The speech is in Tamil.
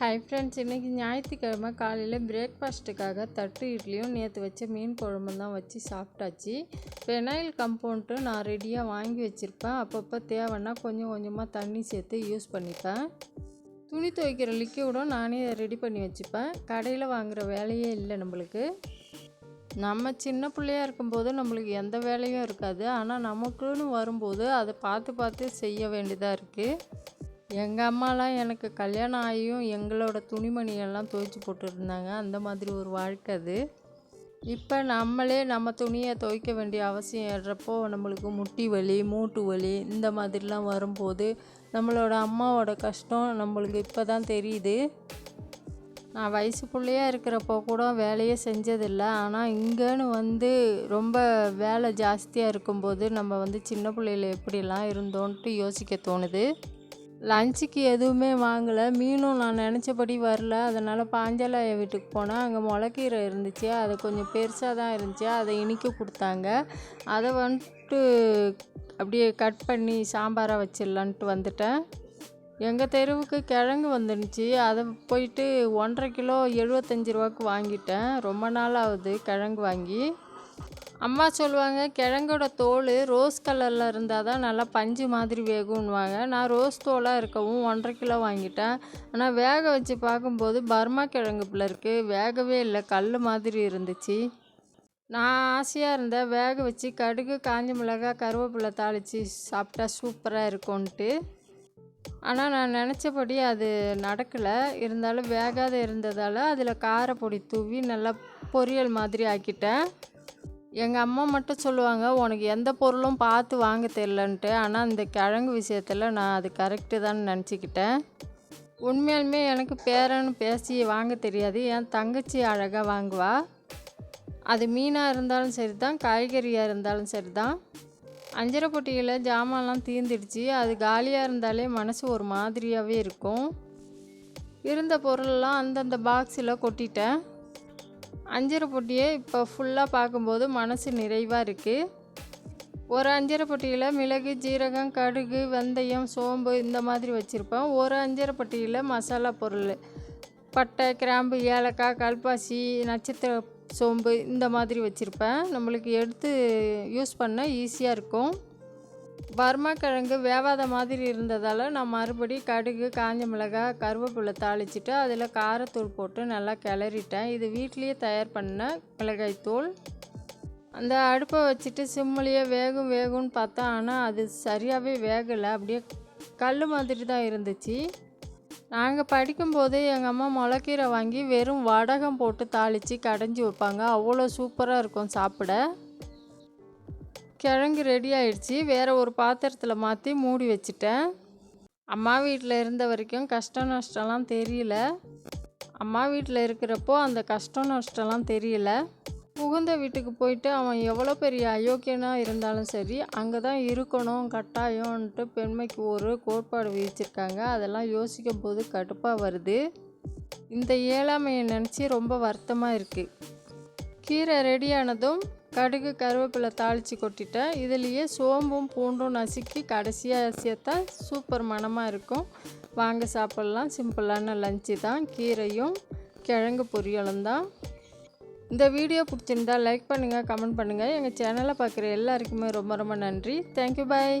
ஹாய் ஃப்ரெண்ட்ஸ் இன்றைக்கி ஞாயிற்றுக்கிழமை காலையில் பிரேக்ஃபாஸ்ட்டுக்காக தட்டு இட்லியும் நேற்று வச்ச மீன் குழம்பும் தான் வச்சு சாப்பிட்டாச்சு. பெனாயில் கம்பவுண்ட்டு நான் ரெடியாக வாங்கி வச்சுருப்பேன். அப்பப்போ தேவைன்னா கொஞ்சம் கொஞ்சமாக தண்ணி சேர்த்து யூஸ் பண்ணிப்பேன். துணி துவைக்கிற லிக்யூடும் நானே ரெடி பண்ணி வச்சுப்பேன். கடையில் வாங்குகிற வேலையே இல்லை நம்மளுக்கு. நம்ம சின்ன பிள்ளையா இருக்கும்போது நம்மளுக்கு எந்த வேலையும் இருக்காது. ஆனால் நமக்குன்னு வரும்போது அதை பார்த்து பார்த்து செய்ய வேண்டியதாக இருக்குது எங்கள் அம்மாலாம் எனக்கு கல்யாணம் ஆகியும் எங்களோட துணிமணியெல்லாம் துவைச்சி போட்டுருந்தாங்க. அந்த மாதிரி ஒரு வாழ்க்கை அது. இப்போ நம்மளே நம்ம துணியை துவைக்க வேண்டிய அவசியம் ஏறப்போ நம்மளுக்கு முட்டி வலி மூட்டு வலி இந்த மாதிரிலாம் வரும்போது நம்மளோட அம்மாவோட கஷ்டம் நம்மளுக்கு இப்போ தான் தெரியுது. நான் வயசு பிள்ளையா இருக்கிறப்போ கூட வேலையே செஞ்சதில்லை. ஆனால் இங்கேன்னு வந்து ரொம்ப வேலை ஜாஸ்தியாக இருக்கும்போது நம்ம வந்து சின்ன பிள்ளையில எப்படிலாம் இருந்தோன்ட்டு யோசிக்க தோணுது. லஞ்சுக்கு எதுவுமே வாங்கலை. மீனும் நான் நினச்சபடி வரல. அதனால் பாஞ்சாலாய வீட்டுக்கு போனேன். அங்கே முளைக்கீரை இருந்துச்சு. அது கொஞ்சம் பெருசாக தான் இருந்துச்சு. அதை இனிக்க கொடுத்தாங்க. அதை வந்துட்டு அப்படியே கட் பண்ணி சாம்பாராக வச்சிடலான்ட்டு வந்துட்டேன். எங்கள் தெருவுக்கு கிழங்கு வந்துருந்துச்சு. அதை போயிட்டு ஒன்றரை கிலோ எழுபத்தஞ்சி ரூபாய்க்கு வாங்கிட்டேன். ரொம்ப நாள் ஆகுது கிழங்கு வாங்கி. அம்மா சொல்லுவாங்க கிழங்கோட தோல் ரோஸ் கலரில் இருந்தால் தான் நல்லா பஞ்சு மாதிரி வேகும்னுவாங்க. நான் ரோஸ் தோலாக இருக்கவும் ஒன்றரை கிலோ வாங்கிட்டேன். ஆனால் வேக வச்சு பார்க்கும்போது பர்மா கிழங்கு பிள்ளை இருக்குது வேகவே இல்லை கல் மாதிரி இருந்துச்சு. நான் ஆசையாக இருந்தேன் வேக வச்சு கடுகு காஞ்ச மிளகாய் கருவேப்பிலை தாளித்து சாப்பிட்டா சூப்பராக இருக்கும்ன்ட்டு. ஆனால் நான் நினச்சபடி அது நடக்கலை. இருந்தாலும் வேகாத இருந்ததால் அதில் காரப்பொடி தூவி நல்லா பொரியல் மாதிரி ஆக்கிட்டேன். எங்கள் அம்மா மட்டும் சொல்லுவாங்க உனக்கு எந்த பொருளும் பார்த்து வாங்க தெரிலன்ட்டு ஆனால் இந்த கிழங்கு விஷயத்தில் நான் அது கரெக்டு தான் நினச்சிக்கிட்டேன். உண்மையாலுமே எனக்கு பேரன்னு பேசி வாங்க தெரியாது. என் தங்கச்சி அழகாக வாங்குவா. அது மீனாக இருந்தாலும் சரி தான் காய்கறியாக இருந்தாலும் சரி தான் அஞ்சரை பொட்டியில் ஜாமான்லாம் தீர்ந்துடுச்சு. அது காலியாக இருந்தாலே மனசு ஒரு மாதிரியாகவே இருக்கும். இருந்த பொருளெல்லாம் அந்தந்த பாக்ஸில் கொட்டிட்டேன். அஞ்சரை பொட்டியை இப்போ ஃபுல்லாக பார்க்கும்போது மனசு நிறைவாக இருக்குது ஒரு அஞ்சரை பொட்டியில் மிளகு ஜீரகம் கடுகு வெந்தயம் சோம்பு இந்த மாதிரி வச்சுருப்பேன். ஒரு அஞ்சரை பொட்டியில் மசாலா பொருள். பட்டை கிராம்பு ஏலக்காய் கல்பாசி நட்சத்திர சோம்பு இந்த மாதிரி வச்சுருப்பேன். நம்மளுக்கு எடுத்து யூஸ் பண்ண ஈஸியாக இருக்கும். பர்மா கிழங்கு வேவாத மாதிரி இருந்ததால் நான் மறுபடி கடுகு காஞ்ச மிளகாய் கருவேப்பிலை தாளிச்சிட்டு அதில் காரத்தூள் போட்டு நல்லா கிளறிட்டேன். இது வீட்லேயே தயார் பண்ண மிளகாய்த்தூள். அந்த அடுப்பை வச்சுட்டு சிம்மிலேயே வேகும் வேகும்னு பார்த்தா ஆனால் அது சரியாகவே வேகலை. அப்படியே கல் மாதிரி தான் இருந்துச்சு. நாங்கள் படிக்கும்போது எங்கள் அம்மா முளைக்கீரை வாங்கி வெறும் வடகம் போட்டு தாளித்து கடைஞ்சி வைப்பாங்க. அவ்வளோ சூப்பராக இருக்கும் சாப்பிட. கிழங்கு ரெடி ஆயிடுச்சு. வேறு ஒரு பாத்திரத்தில் மாற்றி மூடி வச்சுட்டேன். அம்மா வீட்டில் இருந்த வரைக்கும் கஷ்டம் நஷ்டம்லாம் தெரியல. அம்மா வீட்டில் இருக்கிறப்போ அந்த கஷ்டம் நஷ்டம்லாம் தெரியல. புகுந்த வீட்டுக்கு போயிட்டு அவன் எவ்வளோ பெரிய அயோக்கியனாக இருந்தாலும் சரி அங்கே தான் இருக்கணும் கட்டாயம்ன்ட்டு பெண்மைக்கு ஒரு கோட்பாடு விதிச்சிருக்காங்க. அதெல்லாம் யோசிக்கும் போது கடுப்பாக வருது. இந்த ஏழாமையை நினச்சி ரொம்ப வருத்தமாக இருக்குது கீரை ரெடியானதும் கடுகு கருவேப்பிலை தாளித்து கொட்டிட்டேன். இதுலேயே சோம்பும் பூண்டும் நசுக்கி கடைசியாக சேர்த்தா சூப்பர் மணமாக இருக்கும். வாங்க சாப்பிட்லாம். சிம்பிளான லஞ்சு தான். கீரையும் கிழங்கு பொரியலும் தான். இந்த வீடியோ பிடிச்சிருந்தா லைக் பண்ணுங்கள் கமெண்ட் பண்ணுங்கள் எங்கள் சேனலை பார்க்குற எல்லாருக்குமே ரொம்ப ரொம்ப நன்றி. Thank you bye